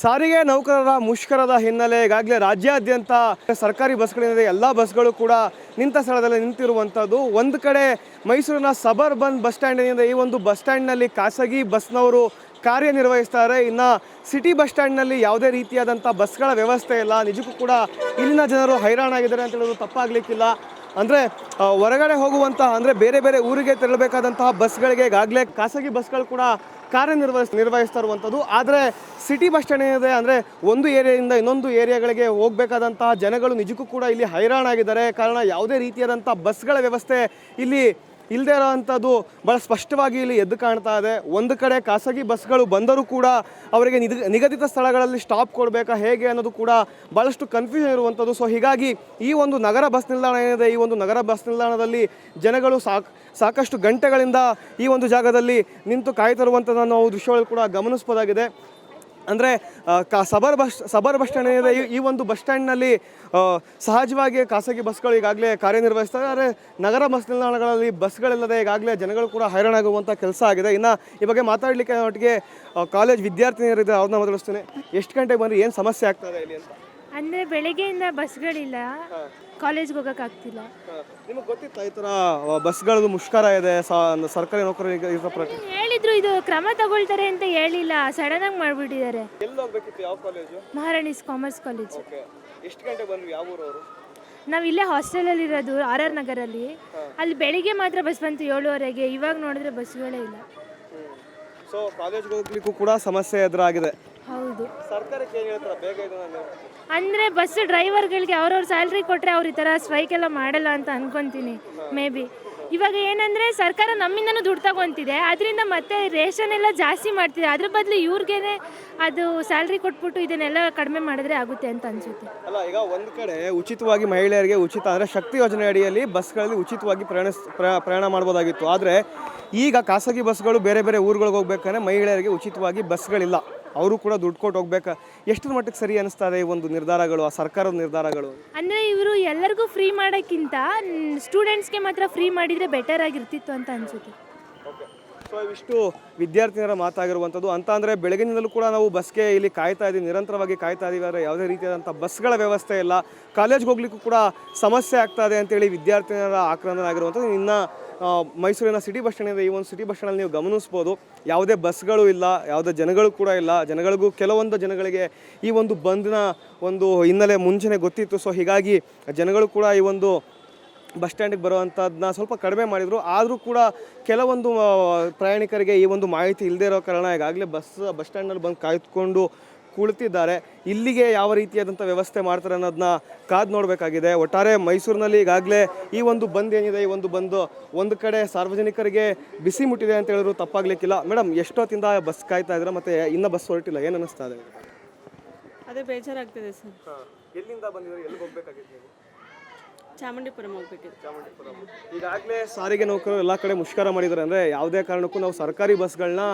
ಸಾರಿಗೆ ನೌಕರರ ಮುಷ್ಕರದ ಹಿನ್ನೆಲೆ ಈಗಾಗಲೇ ರಾಜ್ಯಾದ್ಯಂತ ಸರ್ಕಾರಿ ಬಸ್ಗಳಿಂದ ಎಲ್ಲ ಬಸ್ಗಳು ಕೂಡ ನಿಂತ ಸ್ಥಳದಲ್ಲಿ ನಿಂತಿರುವಂಥದ್ದು ಒಂದು ಕಡೆ ಮೈಸೂರಿನ ಸಬರ್ಬನ್ ಬಸ್ ಸ್ಟ್ಯಾಂಡಿನಿಂದ ಈ ಒಂದು ಬಸ್ ಸ್ಟ್ಯಾಂಡ್ನಲ್ಲಿ ಖಾಸಗಿ ಬಸ್ನವರು ಕಾರ್ಯನಿರ್ವಹಿಸ್ತಾರೆ. ಇನ್ನು ಸಿಟಿ ಬಸ್ ಸ್ಟ್ಯಾಂಡ್ನಲ್ಲಿ ಯಾವುದೇ ರೀತಿಯಾದಂಥ ಬಸ್ಗಳ ವ್ಯವಸ್ಥೆ ಇಲ್ಲ. ನಿಜಕ್ಕೂ ಕೂಡ ಇಲ್ಲಿನ ಜನರು ಹೈರಾಣಾಗಿದ್ದಾರೆ ಅಂತ ಹೇಳೋದು ತಪ್ಪಾಗಲಿಕ್ಕಿಲ್ಲ. ಅಂದರೆ ಹೊರಗಡೆ ಹೋಗುವಂತಹ ಅಂದರೆ ಬೇರೆ ಬೇರೆ ಊರಿಗೆ ತೆರಳಬೇಕಾದಂತಹ ಬಸ್ಗಳಿಗೆ ಈಗಾಗಲೇ ಖಾಸಗಿ ಬಸ್ಗಳು ಕೂಡ ಕಾರ್ಯನಿರ್ವಹಿಸ್, ನಿರ್ವಹಿಸ್ತಾ ಇರುವಂಥದ್ದು ಆದರೆ, ಸಿಟಿ ಬಸ್ ಸ್ಟ್ಯಾಂಡ್ ಏನಿದೆ ಅಂದರೆ, ಒಂದು ಏರಿಯಾದಿಂದ ಇನ್ನೊಂದು ಏರಿಯಾಗಳಿಗೆ ಹೋಗಬೇಕಾದಂತಹ ಜನಗಳು ನಿಜಕ್ಕೂ ಕೂಡ ಇಲ್ಲಿ ಹೈರಾಣಾಗಿದ್ದಾರೆ. ಕಾರಣ, ಯಾವುದೇ ರೀತಿಯಾದಂಥ ಬಸ್ಗಳ ವ್ಯವಸ್ಥೆ ಇಲ್ಲಿ ಇಲ್ಲದೆ ಇರೋವಂಥದ್ದು ಭಾಳ ಸ್ಪಷ್ಟವಾಗಿ ಇಲ್ಲಿ ಎದ್ದು ಕಾಣ್ತಾ ಇದೆ. ಒಂದು ಕಡೆ ಖಾಸಗಿ ಬಸ್ಗಳು ಬಂದರೂ ಕೂಡ ಅವರಿಗೆ ನಿಗ ನಿಗದಿತ ಸ್ಥಳಗಳಲ್ಲಿ ಸ್ಟಾಪ್ ಕೊಡಬೇಕಾ, ಹೇಗೆ ಅನ್ನೋದು ಕೂಡ ಭಾಳಷ್ಟು ಕನ್ಫ್ಯೂಷನ್ ಇರುವಂಥದ್ದು. ಸೊ ಹೀಗಾಗಿ ಈ ಒಂದು ನಗರ ಬಸ್ ನಿಲ್ದಾಣ ಏನಿದೆ, ಈ ಒಂದು ನಗರ ಬಸ್ ನಿಲ್ದಾಣದಲ್ಲಿ ಜನಗಳು ಸಾಕ್, ಸಾಕಷ್ಟು ಗಂಟೆಗಳಿಂದ ಈ ಒಂದು ಜಾಗದಲ್ಲಿ ನಿಂತು ಕಾಯ್ತಿರುವಂಥದ್ದನ್ನು ನಾವು ದೃಶ್ಯಗಳು ಕೂಡ ಗಮನಿಸ್ಬೋದಾಗಿದೆ. ಅಂದರೆ ಕಾ, suburb bus suburb bus stand ಏನಿದೆ, ಈ- ಒಂದು ಬಸ್ ಸ್ಟ್ಯಾಂಡ್ನಲ್ಲಿ ಸಹಜವಾಗಿ ಖಾಸಗಿ ಬಸ್ಗಳು ಈಗಾಗಲೇ ಕಾರ್ಯನಿರ್ವಹಿಸ್ತಾರೆ ಆದರೆ ನಗರ ಬಸ್ ನಿಲ್ದಾಣಗಳಲ್ಲಿ ಬಸ್ಗಳಿಲ್ಲದೆ ಈಗಾಗಲೇ ಜನಗಳು ಕೂಡ ಹೈರಾಣಾಗುವಂಥ ಕೆಲಸ ಆಗಿದೆ. ಇನ್ನು ಈ ಬಗ್ಗೆ ಮಾತಾಡಲಿಕ್ಕೆ ಒಟ್ಟಿಗೆ ಕಾಲೇಜ್ ವಿದ್ಯಾರ್ಥಿನಿಯರಿದೆ ಅವ್ರನ್ನ ಮಾತಾಡಿಸ್ತೀನಿ. ಎಷ್ಟು ಗಂಟೆಗೆ ಬಂದರೆ? ಏನು ಸಮಸ್ಯೆ ಆಗ್ತದೆ ಇಲ್ಲಿ ಅಂತ? ಅಂದರೆ ಬೆಳಗ್ಗೆಯಿಂದ ಬಸ್ಗಳಿಲ್ಲ. ಕಾಲೇಜ್ಗೆ ಹೋಗೋಕ್ಕಾಗ್ತಿಲ್ಲ ನಿಮಗೆ ಗೊತ್ತಿತ್ತಾ ಈ ಥರ ಬಸ್ಗಳದ್ದು ಮುಷ್ಕರ ಇದೆ ಸ- ಸರ್ಕಾರಿ ನೌಕರರಿಗೆ ಇರೋ ಹೇಳಿದ್ರು ಇದು ಕ್ರಮ ತಗೊಳ್ತಾರೆ ಅಂತ ಹೇಳಿಲ್ಲ ಸಡನ್ ಆಗಿ ಮಾಡ್ಬಿಟ್ಟಿದ್ದಾರೆ. ಹೋಗ್ಬೇಕಿತ್ತು ಯಾವ college Maharani's commerce college okay. ಎಷ್ಟು ಗಂಟೆ ಬಂದ್ವಿ ಯಾವ ಊರವರು? ನಾವು ಇಲ್ಲೇ ಹಾಸ್ಟೆಲಲ್ಲಿ ಇರೋದು ಆರ್ ಆರ್ ನಗರಲ್ಲಿ. ಅಲ್ಲಿ ಬೆಳಿಗ್ಗೆ ಮಾತ್ರ ಬಸ್ ಬಂತು ಏಳುವರೆಗೆ ಇವಾಗ ನೋಡಿದ್ರೆ ಬಸ್ಗಳೇ ಇಲ್ಲ. ಸೊ ಕಾಲೇಜ್ಗೆ ಹೋಗ್ಲಿಕ್ಕೂ ಕೂಡ ಸಮಸ್ಯೆ ಎದುರಾಗಿದೆ. ಅಂದರೆ ಬಸ್ ಡ್ರೈವರ್ಗಳಿಗೆ ಅವ್ರವ್ರ ಸ್ಯಾಲ್ರಿ ಕೊಟ್ಟರೆ ಅವ್ರು ಈ ಥರ ಸ್ಟ್ರೈಕ್ ಎಲ್ಲ ಮಾಡಲ್ಲ ಅಂತ ಅನ್ಕೊಂತೀನಿ ಮೇ ಬಿ ಇವಾಗ ಏನಂದರೆ ಸರ್ಕಾರ ನಮ್ಮಿಂದನೂ ದುಡ್ಡು ತಗೊತಿದೆ ಅದರಿಂದ ಮತ್ತೆ ರೇಷನ್ ಎಲ್ಲ ಜಾಸ್ತಿ ಮಾಡ್ತಿದೆ. ಅದ್ರ ಬದಲು ಇವ್ರಿಗೇನೆ ಅದು ಸ್ಯಾಲ್ರಿ ಕೊಟ್ಬಿಟ್ಟು ಇದನ್ನೆಲ್ಲ ಕಡಿಮೆ ಮಾಡಿದ್ರೆ ಆಗುತ್ತೆ ಅಂತ ಅನ್ಸುತ್ತೆ. ಅಲ್ಲ ಈಗ ಒಂದು ಕಡೆ ಉಚಿತವಾಗಿ ಮಹಿಳೆಯರಿಗೆ ಉಚಿತ ಅಂದರೆ ಶಕ್ತಿ ಯೋಜನೆ ಅಡಿಯಲ್ಲಿ ಬಸ್ಗಳಲ್ಲಿ ಉಚಿತವಾಗಿ ಪ್ರಯಾಣಿಸ್ ಪ್ರಯಾಣ ಮಾಡ್ಬೋದಾಗಿತ್ತು. ಆದರೆ ಈಗ ಖಾಸಗಿ ಬಸ್ಗಳು ಬೇರೆ ಬೇರೆ ಊರುಗಳಿಗೆ ಹೋಗ್ಬೇಕಂದ್ರೆ ಮಹಿಳೆಯರಿಗೆ ಉಚಿತವಾಗಿ ಬಸ್ಗಳಿಲ್ಲ ಅವರು ಕೂಡ ದುಡ್ಡು ಕೊಟ್ಟು ಹೋಗ್ಬೇಕು? ಎಷ್ಟರ ಮಟ್ಟಕ್ಕೆ ಸರಿ ಅನಿಸ್ತಾ ಇದೆ ಈ ಒಂದು ನಿರ್ಧಾರಗಳು ಆ ಸರ್ಕಾರದ ನಿರ್ಧಾರಗಳು? ಅಂದರೆ ಇವರು ಎಲ್ಲರಿಗೂ ಫ್ರೀ ಮಾಡೋಕ್ಕಿಂತ ಸ್ಟೂಡೆಂಟ್ಸ್ಗೆ ಮಾತ್ರ ಫ್ರೀ ಮಾಡಿದರೆ ಬೆಟರ್ ಆಗಿರ್ತಿತ್ತು ಅಂತ ಅನಿಸುತ್ತೆ. ಸೊ ಇವಿಷ್ಟು ವಿದ್ಯಾರ್ಥಿನಿಯರ ಮಾತಾಗಿರುವಂಥದ್ದು ಅಂತ ಅಂದರೆ ಬೆಳಗಿನಿಂದಲೂ ಕೂಡ ನಾವು ಬಸ್ಗೆ ಇಲ್ಲಿ ಕಾಯ್ತಾ ಇದ್ದೀವಿ ನಿರಂತರವಾಗಿ ಕಾಯ್ತಾ ಇದ್ದೀವಿ. ಆದರೆ ಯಾವುದೇ ರೀತಿಯಾದಂಥ ಬಸ್ಗಳ ವ್ಯವಸ್ಥೆ ಇಲ್ಲ. ಕಾಲೇಜ್ಗೆ ಹೋಗ್ಲಿಕ್ಕೂ ಕೂಡ ಸಮಸ್ಯೆ ಆಗ್ತಾ ಇದೆ ಅಂತೇಳಿ ವಿದ್ಯಾರ್ಥಿನಿಯರ ಆಕ್ರಮಣ ಆಗಿರುವಂಥದ್ದು ಇನ್ನು ಮೈಸೂರಿನ ಸಿಟಿ ಬಸ್ ಸ್ಟ್ಯಾಂಡ್ ಈ ಒಂದು ಸಿಟಿ ಬಸ್ ಸ್ಟ್ಯಾಂಡಲ್ಲಿ ನೀವು ಗಮನಿಸ್ಬೋದು, ಯಾವುದೇ ಬಸ್ಗಳು ಇಲ್ಲ, ಯಾವುದೇ ಜನಗಳು ಕೂಡ ಇಲ್ಲ. ಜನಗಳಿಗೂ ಕೆಲವೊಂದು ಜನಗಳಿಗೆ ಈ ಒಂದು ಬಂದ್ನ ಒಂದು ಹಿನ್ನೆಲೆ ಮುಂಚೆನೇ ಗೊತ್ತಿತ್ತು. ಸೊ ಹೀಗಾಗಿ ಜನಗಳು ಕೂಡ ಈ ಒಂದು ಬಸ್ ಸ್ಟ್ಯಾಂಡಿಗೆ ಬರುವಂಥದ್ದನ್ನ ಸ್ವಲ್ಪ ಕಡಿಮೆ ಮಾಡಿದರು. ಆದರೂ ಕೂಡ ಕೆಲವೊಂದು ಪ್ರಯಾಣಿಕರಿಗೆ ಈ ಒಂದು ಮಾಹಿತಿ ಇಲ್ಲದೇ ಇರೋ ಕಾರಣ ಈಗಾಗಲೇ ಬಸ್ ಬಸ್ ಸ್ಟ್ಯಾಂಡಲ್ಲಿ ಬಂದು ಕಾಯ್ದುಕೊಂಡು ಕುಳಿತಿದ್ದಾರೆ. ಇಲ್ಲಿಗೆ ಯಾವ ರೀತಿಯಾದಂಥ ವ್ಯವಸ್ಥೆ ಮಾಡ್ತಾರೆ ಅನ್ನೋದನ್ನ ಕಾದು ನೋಡಬೇಕಾಗಿದೆ. ಒಟ್ಟಾರೆ ಮೈಸೂರಿನಲ್ಲಿ ಈಗಾಗಲೇ ಈ ಒಂದು ಬಂದ್ ಏನಿದೆ ಈ ಒಂದು ಬಂದು ಒಂದು ಕಡೆ ಸಾರ್ವಜನಿಕರಿಗೆ ಬಿಸಿ ಮುಟ್ಟಿದೆ ಅಂತ ಹೇಳಿದ್ರು ತಪ್ಪಾಗ್ಲಿಕ್ಕಿಲ್ಲ. ಮೇಡಮ್ ಎಷ್ಟೊತ್ತಿಂದ ಬಸ್ ಕಾಯ್ತಾ ಇದ್ರೆ ಮತ್ತೆ ಇನ್ನೂ ಬಸ್ ಹೊರಟಿಲ್ಲ ಏನು ಅನ್ನಿಸ್ತಾ ಇದೆ? ಅದೇ ಬೇಜಾರಾಗ್ತಿದೆ ಸರ್. ಎಲ್ಲಿಂದ ಬಂದಿದ್ರೆ ಎಲ್ಲಿಗೆ ಹೋಗ್ಬೇಕಾಗಿತ್ತು ಚಾಮುಂಡಿಪುರಂ ಹೋಗ್ಬೇಕಿತ್ತು ಚಾಮುಂಡಿಪುರಂ. ಈಗಾಗಲೇ ಸಾರಿಗೆ ನೌಕರರು ಎಲ್ಲ ಕಡೆ ಮುಷ್ಕರ ಮಾಡಿದ್ದಾರೆ ಅಂದರೆ ಯಾವುದೇ ಕಾರಣಕ್ಕೂ ನಾವು ಸರ್ಕಾರಿ ಬಸ್ಗಳನ್ನ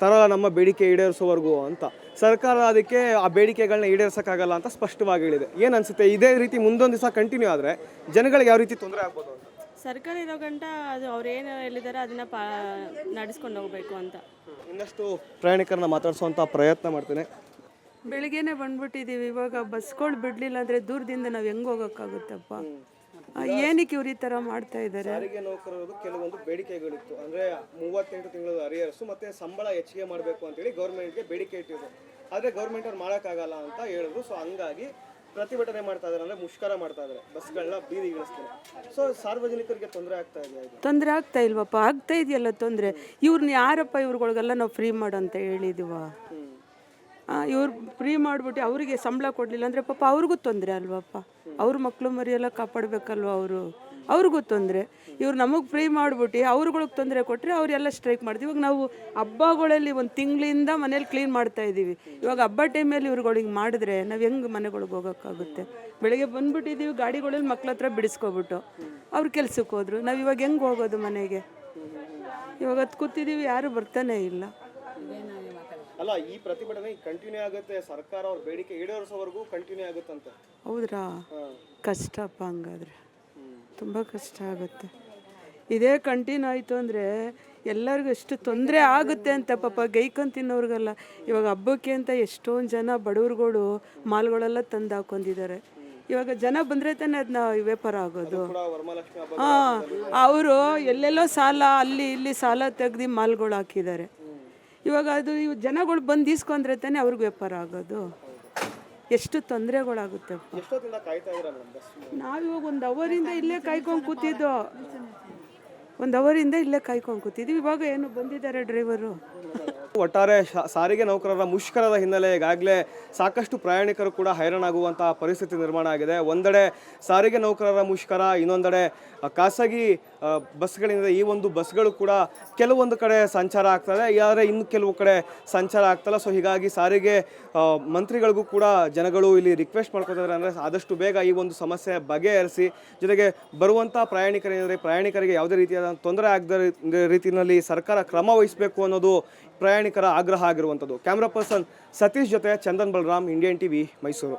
ತರಲ್ಲ ನಮ್ಮ ಬೇಡಿಕೆ ಈಡೇರಿಸೋವರೆಗೂ ಅಂತ. ಸರ್ಕಾರ ಅದಕ್ಕೆ ಆ ಬೇಡಿಕೆಗಳನ್ನ ಈಡೇರಿಸೋಕ್ಕಾಗಲ್ಲ ಅಂತ ಸ್ಪಷ್ಟವಾಗಿ ಹೇಳಿದೆ. ಏನು ಅನಿಸುತ್ತೆ? ಇದೇ ರೀತಿ ಮುಂದೊಂದು ದಿವಸ ಕಂಟಿನ್ಯೂ ಆದರೆ ಜನಗಳಿಗೆ ಯಾವ ರೀತಿ ತೊಂದರೆ ಆಗ್ಬೋದು ಅಂತ? ಸರ್ಕಾರ ಇರೋ ಗಂಟ ಅದು ಅವ್ರು ಏನು ಹೇಳಿದಾರೆ ಅದನ್ನ ಪಾ ನಡೆಸ್ಕೊಂಡು ಹೋಗ್ಬೇಕು ಅಂತ. ಇನ್ನಷ್ಟು ಪ್ರಯಾಣಿಕರನ್ನ ಮಾತಾಡಿಸುವಂಥ ಪ್ರಯತ್ನ ಮಾಡ್ತೇನೆ. ಬೆಳಿಗ್ಗೆನೆ ಬಂದ್ಬಿಟ್ಟಿದ್ದೀವಿ ಇವಾಗ ಬಸ್ಗಳು ಬಿಡಲಿಲ್ಲ ಅಂದರೆ ದೂರದಿಂದ ನಾವು ಹೆಂಗೆ ಹೋಗೋಕ್ಕಾಗುತ್ತಪ್ಪ? ಏನಕ್ಕೆ ಇವ್ರು ಈ ಥರ ಮಾಡ್ತಾ ಇದ್ದಾರೆ? ಸಾರಿಗೆ ನೌಕರರದು ಕೆಲವೊಂದು ಬೇಡಿಕೆಗಳಿತ್ತು. ಅಂದರೆ ಮೂವತ್ತೆಂಟು ತಿಂಗಳ ಅರಿಯರ್ಸು ಮತ್ತು ಸಂಬಳ ಹೆಚ್ಚಿಗೆ ಮಾಡಬೇಕು ಅಂತೇಳಿ ಗೌರ್ಮೆಂಟ್ಗೆ ಬೇಡಿಕೆ ಇಟ್ಟಿದ್ರು. ಆದರೆ ಗೌರ್ಮೆಂಟ್ ಅವ್ರು ಮಾಡೋಕ್ಕಾಗಲ್ಲ ಅಂತ ಹೇಳಿದ್ರು. ಸೊ ಹಂಗಾಗಿ ಪ್ರತಿಭಟನೆ ಮಾಡ್ತಾ ಇದಾರೆ ಅಂದರೆ ಮುಷ್ಕರ ಮಾಡ್ತಾ ಇದ್ದಾರೆ. ಬಸ್ಗಳನ್ನ ಬೀದಿಗಿಳಿಸ್ತಾರೆ ಸೊ ಸಾರ್ವಜನಿಕರಿಗೆ ತೊಂದರೆ ಆಗ್ತಾ ಇದೆ? ತೊಂದರೆ ಆಗ್ತಾ ಇಲ್ವಪ್ಪ? ಆಗ್ತಾ ಇದೆಯಲ್ಲ ತೊಂದರೆ. ಇವ್ರನ್ನ ಯಾರಪ್ಪ ಇವ್ರುಗಳಿಗೆಲ್ಲ ನಾವು ಫ್ರೀ ಮಾಡು ಅಂತ ಹೇಳಿದೀವ? ಇವ್ರು ಫ್ರೀ ಮಾಡಿಬಿಟ್ಟು ಅವರಿಗೆ ಸಂಬಳ ಕೊಡಲಿಲ್ಲ ಅಂದರೆ ಪಾಪ ಅವ್ರಿಗೂ ತೊಂದರೆ ಅಲ್ವಪ್ಪ ಅವ್ರ ಮಕ್ಕಳು ಮರಿಯೆಲ್ಲ ಕಾಪಾಡಬೇಕಲ್ವ ಅವರು? ಅವ್ರಿಗೂ ತೊಂದರೆ. ಇವ್ರು ನಮಗೆ ಫ್ರೀ ಮಾಡಿಬಿಟ್ಟು ಅವ್ರುಗಳಿಗೆ ತೊಂದರೆ ಕೊಟ್ಟರೆ ಅವರೆಲ್ಲ ಸ್ಟ್ರೈಕ್ ಮಾಡ್ತೀವಿ. ಇವಾಗ ನಾವು ಹಬ್ಬಗಳಲ್ಲಿ ಒಂದು ತಿಂಗಳಿಂದ ಮನೇಲಿ ಕ್ಲೀನ್ ಮಾಡ್ತಾ ಇದ್ದೀವಿ ಇವಾಗ ಹಬ್ಬ ಟೈಮಲ್ಲಿ ಇವ್ರುಗಳಿಗೆ ಮಾಡಿದ್ರೆ ನಾವು ಹೆಂಗೆ ಮನೆಗಳಿಗೆ ಹೋಗೋಕ್ಕಾಗುತ್ತೆ? ಬೆಳಗ್ಗೆ ಬಂದುಬಿಟ್ಟಿದ್ದೀವಿ ಗಾಡಿಗಳಲ್ಲಿ ಮಕ್ಳ ಹತ್ರ ಬಿಡಿಸ್ಕೊಬಿಟ್ಟು ಅವ್ರ ಕೆಲ್ಸಕ್ಕೆ ಹೋದ್ರು. ನಾವು ಇವಾಗ ಹೆಂಗೆ ಹೋಗೋದು ಮನೆಗೆ? ಇವಾಗ ಅದು ಕೂತಿದ್ದೀವಿ ಯಾರು ಬರ್ತಾನೆ ಇಲ್ಲ. ಅಲ್ಲ ಈ ಪ್ರತಿಭಟನೆ ಕಂಟಿನ್ಯೂ ಆಗುತ್ತೆ ಸರ್ಕಾರ ಅವ್ರ ಬೇಡಿಕೆ ಈಡೇರಿಸೋವರೆಗೂ ಕಂಟಿನ್ಯೂ ಆಗುತ್ತಂತೆ. ಹೌದ್ರಾ? ಕಷ್ಟಪ್ಪ ಹಂಗಾದ್ರೆ. ತುಂಬ ಕಷ್ಟ ಆಗುತ್ತೆ. ಇದೇ ಕಂಟಿನ್ಯೂ ಆಯಿತು ಅಂದರೆ ಎಲ್ಲರಿಗೂ ಎಷ್ಟು ತೊಂದರೆ ಆಗುತ್ತೆ ಅಂತ ಪಾಪ ಗೈಕೊಂಡು ತಿನ್ನೋರ್ಗೆಲ್ಲ. ಇವಾಗ ಹಬ್ಬಕ್ಕೆ ಅಂತ ಎಷ್ಟೊಂದು ಜನ ಬಡವ್ರುಗಳು ಮಾಲ್ಗಳೆಲ್ಲ ತಂದು ಹಾಕೊಂಡಿದ್ದಾರೆ. ಇವಾಗ ಜನ ಬಂದರೆ ತಾನೇ ಅದನ್ನ ವ್ಯಾಪಾರ ಆಗೋದು. ಹಾಂ ಅವರು ಎಲ್ಲೆಲ್ಲೋ ಸಾಲ ಅಲ್ಲಿ ಇಲ್ಲಿ ಸಾಲ ತೆಗ್ದು ಮಾಲ್ಗಳು ಹಾಕಿದ್ದಾರೆ. ಇವಾಗ ಅದು ಇವು ಜನಗಳು ಬಂದು ಈಸ್ಕೊಂಡ್ರೆ ತಾನೇ ಅವ್ರಿಗೆ ವ್ಯಾಪಾರ ಆಗೋದು. ಎಷ್ಟು ತೊಂದರೆಗಳಾಗುತ್ತೆ ನಾವಿವಾಗ ಒಂದು ಅವರಿಂದ ಇಲ್ಲೇ ಕಾಯ್ಕೊಂಡು ಕೂತಿದ್ದು. ಒಂದು ಅವರಿಂದ ಇಲ್ಲೇ ಕಾಯ್ಕೊಂಡು ಕೂತಿದ್ವಿ ಇವಾಗ ಏನು ಬಂದಿದ್ದಾರೆ ಡ್ರೈವರು. ಒಟ್ಟಾರೆ ಸಾರಿಗೆ ನೌಕರರ ಮುಷ್ಕರದ ಹಿನ್ನೆಲೆ ಈಗಾಗಲೇ ಸಾಕಷ್ಟು ಪ್ರಯಾಣಿಕರು ಕೂಡ ಹೈರಾಣಾಗುವಂತಹ ಪರಿಸ್ಥಿತಿ ನಿರ್ಮಾಣ ಆಗಿದೆ. ಒಂದೆಡೆ ಸಾರಿಗೆ ನೌಕರರ ಮುಷ್ಕರ, ಇನ್ನೊಂದೆಡೆ ಖಾಸಗಿ ಬಸ್ಗಳಿಂದ ಈ ಒಂದು ಬಸ್ಗಳು ಕೂಡ ಕೆಲವೊಂದು ಕಡೆ ಸಂಚಾರ ಆಗ್ತದೆ. ಆದರೆ ಇನ್ನು ಕೆಲವು ಕಡೆ ಸಂಚಾರ ಆಗ್ತಲ್ಲ. ಸೊ ಹೀಗಾಗಿ ಸಾರಿಗೆ ಮಂತ್ರಿಗಳಿಗೂ ಕೂಡ ಜನಗಳು ಇಲ್ಲಿ ರಿಕ್ವೆಸ್ಟ್ ಮಾಡ್ಕೋತಿದ್ದಾರೆ ಅಂದರೆ ಆದಷ್ಟು ಬೇಗ ಈ ಒಂದು ಸಮಸ್ಯೆ ಬಗೆಹರಿಸಿ, ಜೊತೆಗೆ ಬರುವಂಥ ಪ್ರಯಾಣಿಕರೇನೆಂದರೆ ಪ್ರಯಾಣಿಕರಿಗೆ ಯಾವುದೇ ರೀತಿಯಾದ ತೊಂದರೆ ಆಗದ ರೀತಿಯಲ್ಲಿ ಸರ್ಕಾರ ಕ್ರಮ ವಹಿಸಬೇಕು ಅನ್ನೋದು ಪ್ರಯಾಣಿಕರ ಆಗ್ರಹ ಆಗಿರುವಂಥದ್ದು. ಕ್ಯಾಮ್ರಾ ಪರ್ಸನ್ ಸತೀಶ್ ಜೊತೆ ಚಂದನ್ ಬಲರಾಮ್ ಇಂಡಿಯನ್ ಟಿವಿ ಮೈಸೂರು.